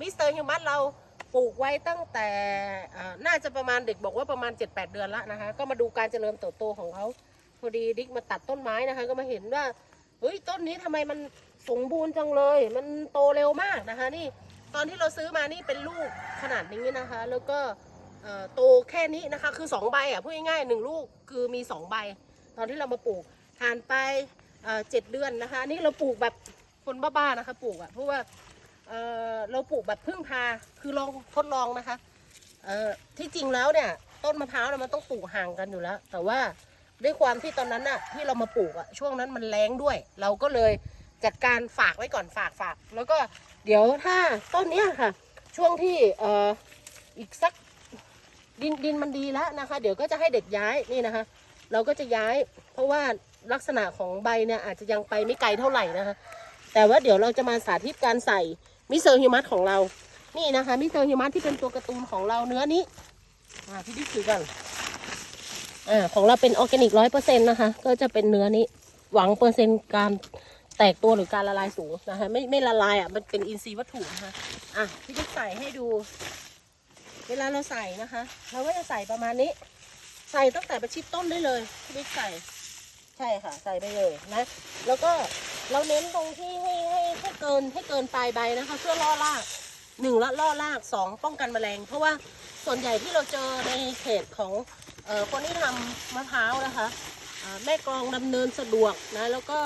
มิสเตอร์ฮิวมัสเราปลูกไว้ตั้งแต่น่าจะประมาณเด็กบอกว่าประมาณ 7-8 เดือนละนะคะ ก็มาดูการเจริญเติบโตของเขาพอดีดิกมาตัดต้นไม้นะคะ ก็มาเห็นว่าเฮ้ยต้นนี้ทำไมมันสมบูรณ์จังเลย มันโตเร็วมากนะคะ นี่ตอนที่เราซื้อมานี่เป็นลูกขนาดนี้นะคะ แล้วก็โตแค่นี้นะคะ คือสองใบอะพูดง่ายๆหนึ่งลูกคือมีสองใบ ตอนที่เรามาปลูกผ่านไปเจ็ดเดือนนะคะนนี่เราปลูกแบบคนบ้าๆนะคะ ปลูกอะเพราะว่า เอ่อเราปลูกแบบพึ่งพาคือลองทดลองนะคะเอ่อที่จริงแล้วเนี่ย ต้นมะพร้าวเนี่ยมันต้องปลูกห่างกันอยู่แล้ว แต่ว่าด้วยความที่ตอนนั้นน่ะที่เรามาปลูกอะช่วงนั้นมันแรงด้วย เราก็เลยจัดการฝากไว้ก่อนฝากฝาก แล้วก็เดี๋ยวถ้าต้นเนี้ยค่ะ ช่วงที่เอ่ออีกสักดินดินมันดีแล้วนะคะ เดี๋ยวก็จะให้เด็กย้ายนี่นะคะ เราก็จะย้าย เพราะว่าลักษณะของใบเนี่ยอาจจะยังไปไม่ไกลเท่าไหร่นะคะ แต่ว่าเดี๋ยวเราจะมาสาธิตการใส่ มิเซอร์ฮิวมัสของเรา นี่นะคะมิเซอร์ฮิวมัสที่เป็นตัวการ์ตูนของเราเนื้อนี้อ่าพี่ดิ๊กถือก่อนอ่าของเราเป็นออร์แกนิกร้อยเปอร์เซ็นต์นะคะ ก็จะเป็นเนื้อนี้ หวังเปอร์เซ็นต์การแตกตัวหรือการละลายสูงนะคะไม่ไม่ละลายอะมันเป็นอินทรีย์วัตถุนะคะอะพี่ดิ๊กใส่ให้ดู เวลาเราใส่นะคะ เราก็จะใส่ประมาณนี้ ใส่ตั้งแต่ประชิดต้นได้เลยพี่บิ๊กใส่ ใช่ค่ะ ใส่ไปเลยนะ แล้วก็ เราเน้นตรงที่ให้ให้ให้เกินให้เกินปลายใบนะคะ เพื่อล่อรากหนึ่งละล่อรากสองป้องกันแมลง เพราะว่าส่วนใหญ่ที่เราเจอในเขตของออคนที่ทำมะพร้าวนะคะแม่กองดำเนินสะดวกนะแล้วก็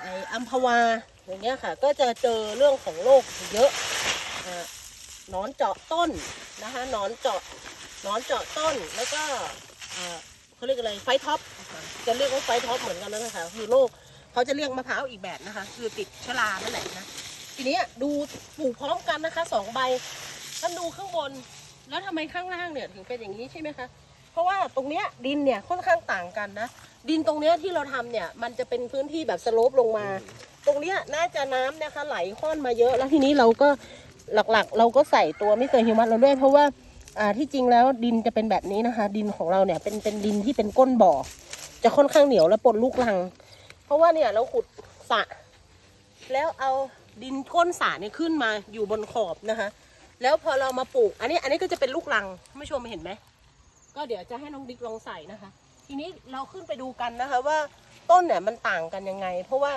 ไออัมพวาอย่างเงี้ยค่ะ ก็จะเจอเรื่องของโรคเยอะอนอนเจาะต้นนะคะนอนเจาะนอนเจาะต้นแล้วก็เอ่อเขาเรียกอะไรไฟท็อปจะเรียกว่าไฟท็อปเหมือนกันแล้วนะคะคือโรค เขาจะเรียกมะพร้าวอีกแบบนะคะ คือติดชรานั่นแหละนะทีนี้ดูปลูกพร้อมกันนะคะสองใบท่านดูข้างบน แล้วทำไมข้างล่างเนี่ยถึงเป็นอย่างนี้ใช่ไหมคะเพราะว่าตรงเนี้ยดินเนี่ยค่อนข้างต่างกันนะดินตรงเนี้ยที่เราทำเนี่ยมันจะเป็นพื้นที่แบบสโลปลงมา ตรงเนี้ยน่าจะน้ำนะคะไหลค่อนมาเยอะ แล้วทีนี้เราก็หลักๆ เราก็ใส่ตัวมิสเตอร์ฮิวมัสเราด้วย เพราะว่าอ่าที่จริงแล้วดินจะเป็นแบบนี้นะคะ ดินของเราเนี่ยเป็นเป็นดินที่เป็นก้นบ่อ จะค่อนข้างเหนียวและปนลูกรัง เพราะว่าเนี่ยเราขุดสระแล้วเอาดินก้นสระเนี่ยขึ้นมาอยู่บนขอบนะคะ แล้วพอเรามาปลูก อันนี้อันนี้ก็จะเป็นลูกรังท่านผู้ชมเห็นไหมก็เดี๋ยวจะให้น้องดิ๊กลองใส่นะคะ ทีนี้เราขึ้นไปดูกันนะคะว่าต้นเนี่ยมันต่างกันยังไง เพราะว่า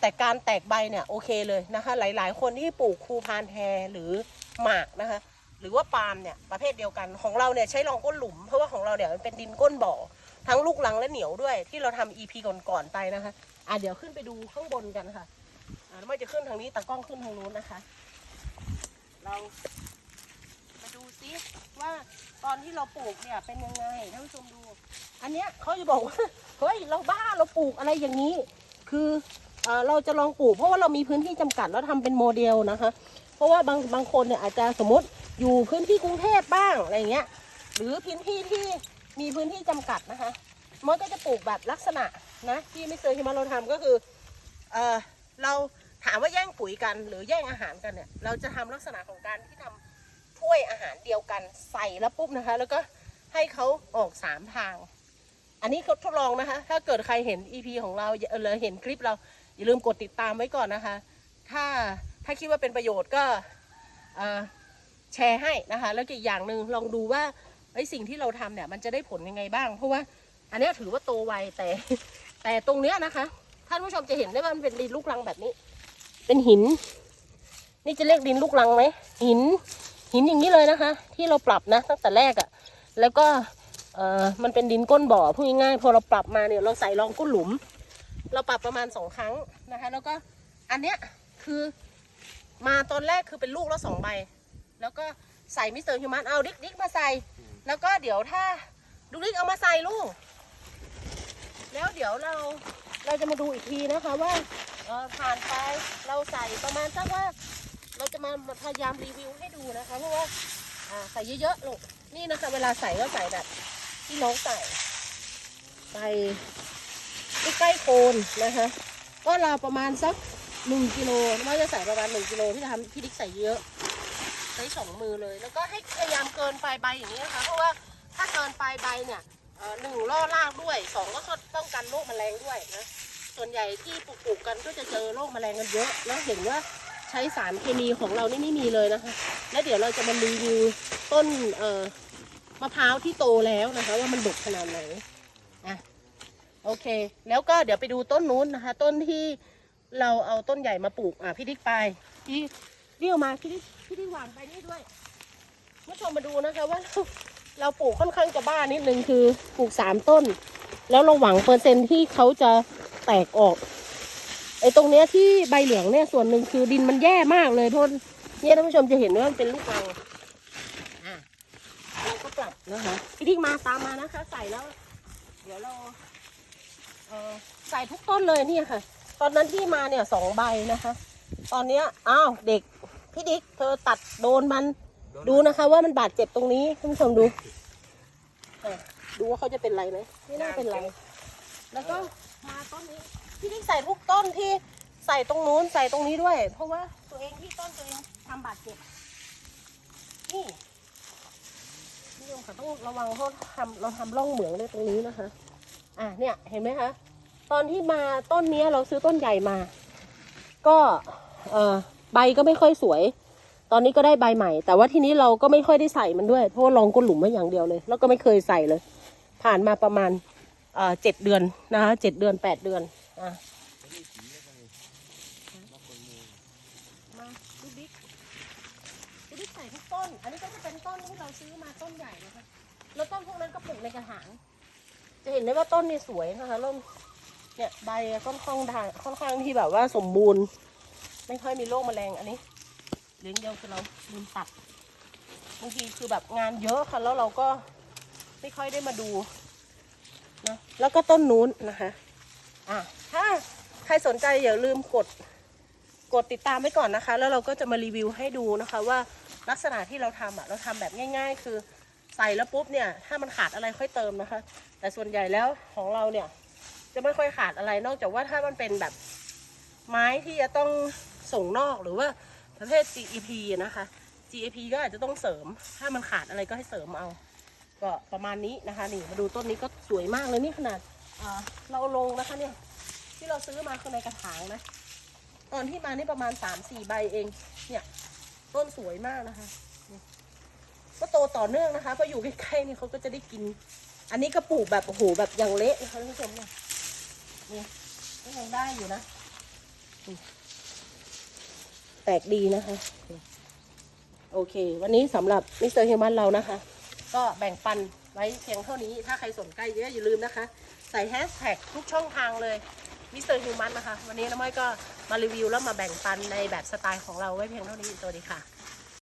แต่การแตกใบเนี่ยโอเคเลยนะคะ หลาย ๆ คนที่ปลูกคูพานแฮหรือหมากนะคะ หรือว่าปาล์มเนี่ยประเภทเดียวกันของเราเนี่ยใช้รองก้นหลุม เพราะว่าของเราเนี่ยมันเป็นดินก้นบ่อ ทั้งลูกรังและเหนียวด้วย ที่เราทำ EP ก่อนๆไปนะคะ อะเดี๋ยวขึ้นไปดูข้างบนกันค่ะอะไม่จะขึ้นทางนี้ตากล้องขึ้นทางนู้นนะคะ เรามาดูซิว่าตอนที่เราปลูกเนี่ยเป็นยังไงท่านผู้ชมดู อันเนี้ยเขาจะบอกว่าเฮ้ยเราบ้าเราปลูกอะไรอย่างนี้ คือเอ่อเราจะลองปลูกเพราะว่าเรามีพื้นที่จำกัดแล้วทำเป็นโมเดลนะคะ เพราะว่าบางบางคนเนี่ยอาจจะสมมติอยู่พื้นที่กรุงเทพบ้างอะไรเงี้ยหรือพื้นที่ที่ มีพื้นที่จำกัดนะคะมันก็จะปลูกแบบลักษณะนะที่ไม่เคยที่มาเราทำก็คือเออเราถามว่าแย่งปุ๋ยกันหรือแย่งอาหารกันเนี่ยเราจะทำลักษณะของการที่ทำถ้วยอาหารเดียวกันใส่แล้วปุ๊บนะคะ แล้วก็ให้เขาออกสามทาง อันนี้เขาทดลองนะคะ ถ้าเกิดใครเห็น EP ของเราเออหรือเห็นคลิปเรา อย่าลืมกดติดตามไว้ก่อนนะคะ ถ้าถ้าคิดว่าเป็นประโยชน์ก็แชร์ให้นะคะ แล้วอีกอย่างหนึ่งลองดูว่า ไอ้สิ่งที่เราทำเนี่ยมันจะได้ผลยังไงบ้าง เพราะว่าอันนี้ถือว่าโตไวแต่ แต่ตรงเนี้ยนะคะท่านผู้ชมจะเห็นได้ว่ามันเป็นดินลูกรังแบบนี้ เป็นหิน นี่จะเรียกดินลูกรังไหมหิน หินอย่างนี้เลยนะคะ ที่เราปรับนะตั้งแต่แรกอะ่ะ แล้วก็เออมันเป็นดินก้นบ่อพูดง่ายๆพอเราปรับมาเนี่ยเราใส่รองก้นหลุม เราปรับประมาณสองครั้งนะคะ แล้วก็อันเนี้ยคือมาตอนแรกคือเป็นลูกแล้วสองใบ แล้วก็ใส่มิสเตอร์ฮิวมันเอาดิ๊กดิ๊กมาใส่ แล้วก็เดี๋ยวถ้าดูดิ๊กเอามาใส่ลูก แล้วเดี๋ยวเราเราจะมาดูอีกทีนะคะว่าเออผ่านไปเราใส่ประมาณสักว่า เราจะมาพยายามรีวิวให้ดูนะคะเพราะว่าอ่าใส่เยอะๆลูกนี่นะคะ เวลาใส่ก็ใส่แบบที่น้องใส่ใส่ใกล้โคนนะคะ ก็เราวประมาณสักหนึ่งกิโลว่าจะใส่ประมาณหนึ่งกิโลที่ทำพี่ดิ๊กใส่เยอะ ใช้สองมือเลย แล้วก็ให้พยายามเกินปลายใบอย่างนี้นะคะ เพราะว่าถ้าเกินปลายใบเนี่ยหนึ่งล่อรากด้วยสองก็ป้องกันโรคแมลงด้วยนะส่วนใหญ่ที่ปลูกกันก็จะเจอโรคแมลงกันเยอะแล้วเห็นว่าชช้สารเคมีของเรานี่ไม่มีเลยนะคะ แล้วเดี๋ยวเราจะมารีวิวต้นเอ่อมะพร้าวที่โตแล้วนะคะ ว่ามันดกขนาดไหนอะโอเค แล้วก็เดี๋ยวไปดูต้นนู้นนะคะ ต้นที่เราเอาต้นใหญ่มาปลูกอะพี่ดิ๊กไปพี่ เรียวมาพี่ดิ๊กพี่ดิหวานไปนี่ด้วยผู้ชมมาดูนะคะว่าเราปลูกค่อนข้างจะบ้านิดนึงคือปลูกสามต้น แล้วเราหวังเปอร์เซ็นต์ที่เขาจะแตกออกไอ้ตรงเนี้ยที่ใบเหลืองเนี่ยส่วนหนึ่งคือดินมันแย่มากเลยทุกคนเนี่ยท่านผู้ชมจะเห็นว่ามันเป็นลูกรังอะเราก็ปรับนะคะพี่ทิ้งมาตามมานะคะ ใส่แล้ว เดี๋ยวเราเออใส่ทุกต้นเลยเนี่ยค่ะ ตอนนั้นที่มาเนี่ยสองใบนะคะ ตอนเนี้ยอ้าวเด็ก พี่ดิ๊กเธอตัดโดนมัน ดูนะคะว่ามันบาดเจ็บตรงนี้ท่านผู้ชมดูอะดูว่าเขาจะเป็นไรไหมไม่น่าเป็นไร แล้วก็มาต้นนี้พี่ดิ๊กใส่ทุกต้นที่ใส่ตรงนู้นใส่ตรงนี้ด้วย เพราะว่าตัวเองที่ต้นตัวเองทำบาดเจ็บนี่นี่ยมค่ะต้องระวังเพราะทำเราทำร่องเหมืองในตรงนี้นะคะ อะเนี่ยเห็นไหมคะตอนที่มาต้นเนี้ยเราซื้อต้นใหญ่มา ก็เออ ใบก็ไม่ค่อยสวย ตอนนี้ก็ได้ใบใหม่ แต่ว่าทีนี้เราก็ไม่ค่อยได้ใส่มันด้วย เพราะว่าลองก้นหลุมไว้อย่างเดียวเลย แล้วก็ไม่เคยใส่เลย ผ่านมาประมาณเอ่อเจ็ดเดือนนะคะเจ็ดเดือนแปดเดือนอะมาดูบิ๊กดูบิ๊กใส่ทุกต้น อันนี้ก็จะเป็นต้นที่เราซื้อมาต้นใหญ่นะคะแล้วต้นพวกนั้นก็ปลูกในกระถาง จะเห็นได้ว่าต้นนี่สวยนะคะเริ่มเนี่ยใบค่อนข้างทางค่อนข้างที่แบบว่าสมบูรณ์ ไม่ค่อยมีโรคแมลงอันนี้เลี้ยงเดียวคือเราลืมตัดบางทีคือแบบงานเยอะค่ะแล้วเราก็ไม่ค่อยได้มาดูนะแล้วก็ต้นนู้นนะคะอะถ้าใครสนใจอย่าลืมกดกดติดตามไว้ก่อนนะคะ แล้วเราก็จะมารีวิวให้ดูนะคะว่าลักษณะที่เราทำอะเราทำแบบง่าย ๆ คือใส่แล้วปุ๊บเนี่ยถ้ามันขาดอะไรค่อยเติมนะคะ แต่ส่วนใหญ่แล้วของเราเนี่ยจะไม่ค่อยขาดอะไรนอกจากว่าถ้ามันเป็นแบบไม้ที่จะต้อง ส่งนอกหรือว่าประเภท GEP นะคะ GEP ก็อาจจะต้องเสริม ถ้ามันขาดอะไรก็ให้เสริมเอา ก็ประมาณนี้นะคะนี่มาดูต้นนี้ก็สวยมากเลยนี่ขนาดเราลงนะคะเนี่ยที่เราซื้อมาคือในกระถางนะ ตอนที่มานี่ประมาณสามสี่ใบเอง เนี่ยต้นสวยมากนะคะก็โตต่อเนื่องนะคะเพราะอยู่ใกล้ๆนี่เขาก็จะได้กิน อันนี้ก็ปลูกแบบโอ้โหแบบอย่างเละนะคะท่านผู้ชมเนี่ยนี่ก็ยังได้อยู่นะ แปลกดีนะคะ โอเค วันนี้สำหรับมิสเตอร์ฮิวมันเรานะคะ ก็แบ่งปันไว้เพียงเท่านี้ ถ้าใครสนใจเยอะอย่าลืมนะคะ ใส่แฮชแท็กทุกช่องทางเลยมิสเตอร์ฮิวมันนะคะ วันนี้น้ำม้อยก็มารีวิวแล้วมาแบ่งปันในแบบสไตล์ของเราไว้เพียงเท่านี้ สวัสดีค่ะ